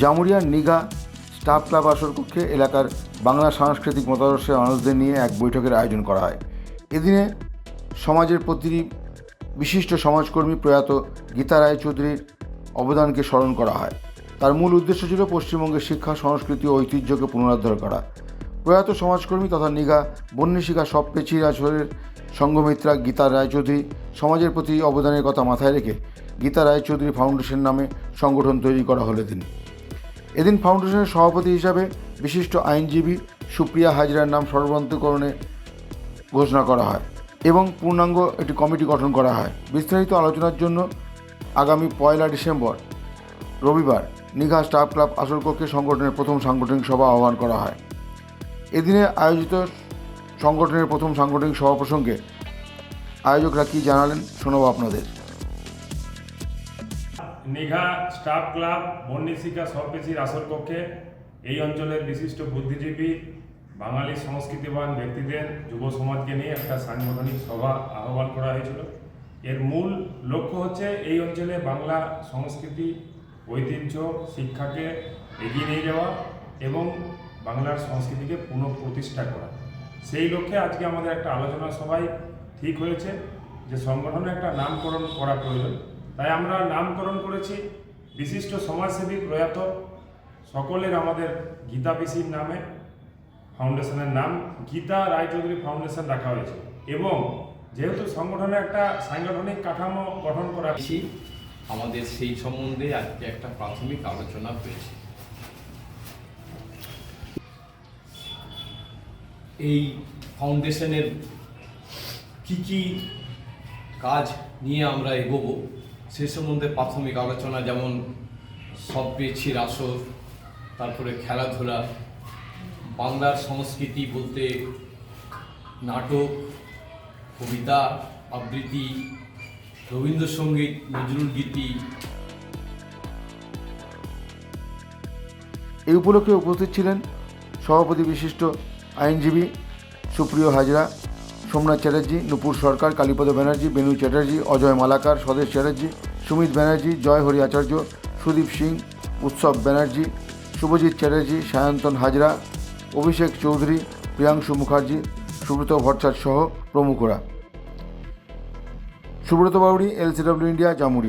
জামুরিয়ার নিগা staff club আসর কক্ষে এলাকার বাংলা সাংস্কৃতিক মতাদর্শের মানুষদের নিয়ে এক বৈঠকের আয়োজন করা হয়। এদিনে সমাজের প্রতিটি বিশিষ্ট সমাজকর্মী প্রয়াত গীতা রায়চৌধুরীর অবদানকে স্মরণ করা হয়। তার মূল উদ্দেশ্য ছিল পশ্চিমবঙ্গের শিক্ষা, সংস্কৃতি ও ঐতিহ্যকে পুনরুদ্ধার করা। প্রয়াত সমাজকর্মী তথা নিগা বন্যশিকা সব পেচির আসরের সংঘমিত্রা গীতা রায়চৌধুরী সমাজের প্রতি অবদানের কথা মাথায় রেখে গীতা রায়চৌধুরী ফাউন্ডেশন নামে সংগঠন তৈরি করা হলো দিন এদিন ফাউন্ডেশনের সভাপতি হিসাবে বিশিষ্ট আইনজীবী সুপ্রিয়া হাজরার নাম সর্বান্তকরণে ঘোষণা করা হয় এবং পূর্ণাঙ্গ একটি কমিটি গঠন করা হয়। বিস্তারিত আলোচনার জন্য আগামী পয়লা ডিসেম্বর, রবিবার নিঘা স্টাফ ক্লাব আসর কক্ষে সংগঠনের প্রথম সাংগঠনিক সভা আহ্বান করা হয়। এদিনে আয়োজিত সংগঠনের প্রথম সাংগঠনিক সভা প্রসঙ্গে আয়োজকরা কী জানালেন শোনাবো আপনাদের। নিঘা স্টাফ ক্লাব বন্যিশিকা সবপেশির আসর কক্ষে এই অঞ্চলের বিশিষ্ট বুদ্ধিজীবী, বাঙালি সংস্কৃতিবান ব্যক্তিদের যুব সমাজকে নিয়ে একটা সাংগঠনিক সভা আহ্বান করা হয়েছিল। এর মূল লক্ষ্য হচ্ছে এই অঞ্চলে বাংলা সংস্কৃতি, ঐতিহ্য, শিক্ষাকে এগিয়ে নিয়ে যাওয়া এবং বাংলার সংস্কৃতিকে পুনঃপ্রতিষ্ঠা করা। সেই লক্ষ্যে আজকে আমাদের একটা আলোচনা সভায় ঠিক হয়েছে যে সংগঠনের একটা নামকরণ করা প্রয়োজন। তাই আমরা নামকরণ করেছি বিশিষ্ট সমাজসেবী প্রয়াত সকলের আমাদের গীতা পিসির নামে, ফাউন্ডেশনের নাম গীতা রায়চৌধুরী ফাউন্ডেশন রাখা হয়েছে। এবং যেহেতু সংগঠনে একটা সাংগঠনিক কাঠামো গঠন করা আমাদের সেই সম্বন্ধে আজকে একটা প্রাথমিক আলোচনা হয়েছে। এই ফাউন্ডেশনের কি কি কাজ নিয়ে আমরা এগোবো সে সম্বন্ধে প্রাথমিক আলোচনা, যেমন সব পেয়েছির আসর, তারপরে খেলাধুলা, বাংলার সংস্কৃতি বলতে নাটক, কবিতা, আবৃত্তি, রবীন্দ্রসঙ্গীত, নজরুল গীতি। এই উপলক্ষে উপস্থিত ছিলেন সভাপতি বিশিষ্ট আইনজীবী সুপ্রিয় হাজরা সোমনাথ চ্যাটার্জি, নুপুর সরকার, কালীপদ ব্যানার্জি, বেনু চ্যাটার্জি, অজয় মালাকার, স্বদেশ চ্যাটার্জি, সুমিত ব্যানার্জি, জয় হরি আচার্য, সুদীপ সিং, উৎসব ব্যানার্জি, শুভজিৎ চ্যাটার্জি, সায়ন্তন হাজরা, অভিষেক চৌধুরী, প্রিয়াংশু মুখার্জি, সুব্রত ভট্টাচার্য সহ প্রমুখরা। Subrata Bauri LCW India Jamuri